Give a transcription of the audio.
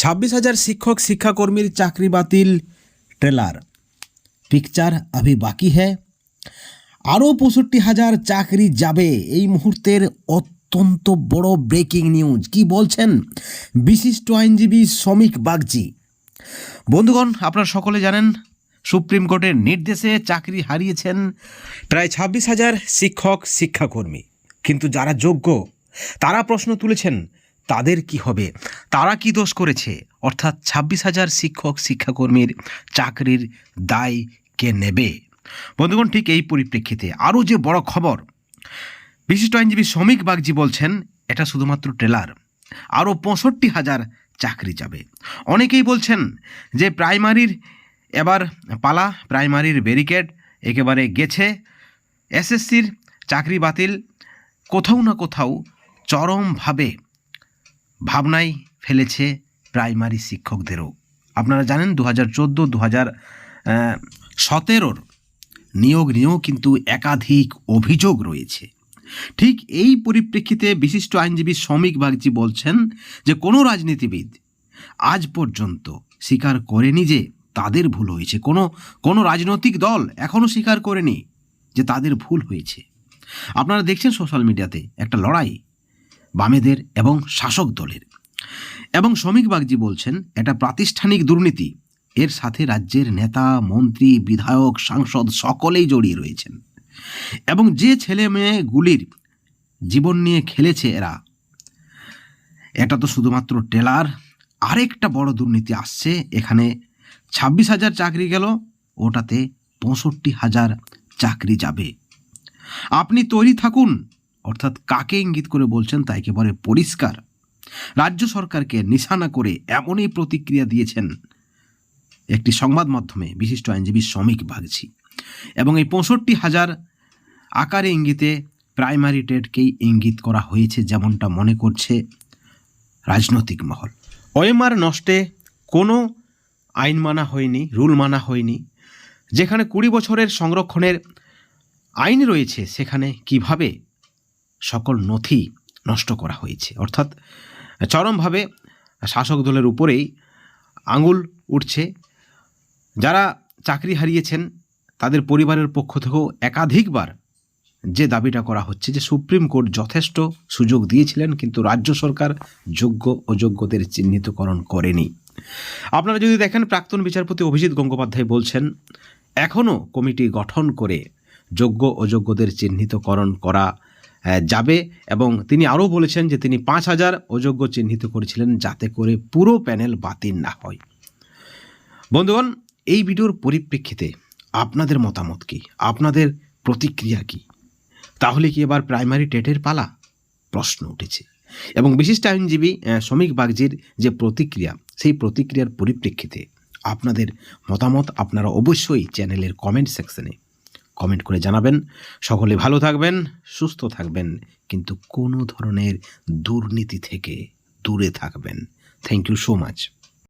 ছাব্বিশ হাজার শিক্ষক, শিক্ষাকর্মীর চাকরি বাতিল, ট্রেলার। পিকচার আভি বাকি হ্যাঁ আরও পঁয়ষট্টি হাজার চাকরি যাবে। এই মুহূর্তের অত্যন্ত বড় ব্রেকিং নিউজ কি বলছেন? বিশিষ্ট আইনজীবী শ্রমিক বাগজি বন্ধুগণ, আপনারা সকলে জানেন, সুপ্রিম কোর্টের নির্দেশে চাকরি হারিয়েছেন প্রায় ছাব্বিশ হাজার শিক্ষক, শিক্ষাকর্মী। কিন্তু যারা যোগ্য, তারা প্রশ্ন তুলেছেন তাদের কি হবে? তারা কি দোষ করেছে? অর্থাৎ ছাব্বিশ হাজার শিক্ষক, শিক্ষাকর্মীর চাকরির দায় কে নেবে? বন্ধুগণ, ঠিক এই পরিপ্রেক্ষিতে আরও যে বড় খবর, বিশিষ্ট আইনজীবী শ্রমিক বাগজি বলছেন, এটা শুধুমাত্র ট্রেলার। আরও পঁয়ষট্টি হাজার চাকরি যাবে। অনেকেই বলছেন যে প্রাইমারির এবার পালা, প্রাইমারির ব্যারিকেড একেবারে গেছে। এসএসসির চাকরি বাতিল, কোথাও না কোথাও চরমভাবে ভাবনায় ফেলেছে প্রাইমারি শিক্ষকদেরও। আপনারা জানেন দু হাজার চোদ্দ দু হাজার সতেরোর নিয়োগ নিয়েও কিন্তু একাধিক অভিযোগ রয়েছে। ঠিক এই পরিপ্রেক্ষিতে বিশিষ্ট আইনজীবী শ্রমিক বাগজি বলছেন যে, কোনো রাজনীতিবিদ আজ পর্যন্ত স্বীকার করেনি যে, তাদের ভুল হয়েছে। কোনো কোনো রাজনৈতিক দল এখনও স্বীকার করেনি যে, তাদের ভুল হয়েছে। আপনারা দেখছেন সোশ্যাল মিডিয়াতে একটা লড়াই বামেদের এবং শাসক দলের। এবং শ্রমিক বাগজি বলছেন, এটা প্রাতিষ্ঠানিক দুর্নীতি। এর সাথে রাজ্যের নেতা, মন্ত্রী, বিধায়ক, সাংসদ সকলেই জড়িয়ে রয়েছেন। এবং যে ছেলে মেয়েগুলির জীবন নিয়ে খেলেছে এরা, এটা তো শুধুমাত্র টেলার আরেকটা বড় দুর্নীতি আসছে, এখানে ছাব্বিশ হাজার চাকরি গেল, ওটাতে পঁয়ষট্টি হাজার চাকরি যাবে। আপনি তৈরি থাকুন অর্থাৎ কাকে ইঙ্গিত করে বলছেন তা একেবারে পরিষ্কার। রাজ্য সরকারকে নিশানা করে এমনই প্রতিক্রিয়া দিয়েছেন একটি সংবাদ মাধ্যমে বিশিষ্ট আইনজীবী শ্রমিক বাগছি এবং এই পঁয়ষট্টি হাজার আকারে ইঙ্গিতে প্রাইমারি টেটকেই ইঙ্গিত করা হয়েছে যেমনটা মনে করছে রাজনৈতিক মহল। ওএমআর নষ্টে কোনো আইন মানা হয়নি, রুল মানা হয়নি। যেখানে কুড়ি বছরের সংরক্ষণের আইন রয়েছে, সেখানে কীভাবে সকল নথি নষ্ট করা হয়েছে। অর্থাৎ চরমভাবে শাসক দলের উপরেই আঙুল উঠছে। যারা চাকরি হারিয়েছেন, তাদের পরিবারের পক্ষ থেকেও একাধিকবার যে দাবিটা করা হচ্ছে যে সুপ্রিম কোর্ট যথেষ্ট সুযোগ দিয়েছিলেন, কিন্তু রাজ্য সরকার যোগ্য অযোগ্যদের চিহ্নিতকরণ করেনি। আপনারা যদি দেখেন, প্রাক্তন বিচারপতি অভিজিৎ গঙ্গোপাধ্যায় বলছেন, এখনও কমিটি গঠন করে যোগ্য অযোগ্যদের চিহ্নিতকরণ করা যাবে এবং তিনি আরও বলেছেন যে তিনি পাঁচ হাজার অযোগ্য চিহ্নিত করেছিলেন যাতে করে পুরো প্যানেল বাতিল না হয়। বন্ধুগণ, এই ভিডিওর পরিপ্রেক্ষিতে আপনাদের মতামত কি? আপনাদের প্রতিক্রিয়া কি? তাহলে কি এবার প্রাইমারি টেটের পালা? প্রশ্ন উঠেছে। এবং বিশিষ্ট আইনজীবী শ্রমিক বাগজির যে প্রতিক্রিয়া, সেই প্রতিক্রিয়ার পরিপ্রেক্ষিতে আপনাদের মতামত আপনারা অবশ্যই চ্যানেলের কমেন্ট সেকশনে কমেন্ট করে জানাবেন। সকলে ভালো থাকবেন, সুস্থ থাকবেন, কিন্তু কোনো ধরনের দুর্নীতি থেকে দূরে থাকবেন। Thank you so much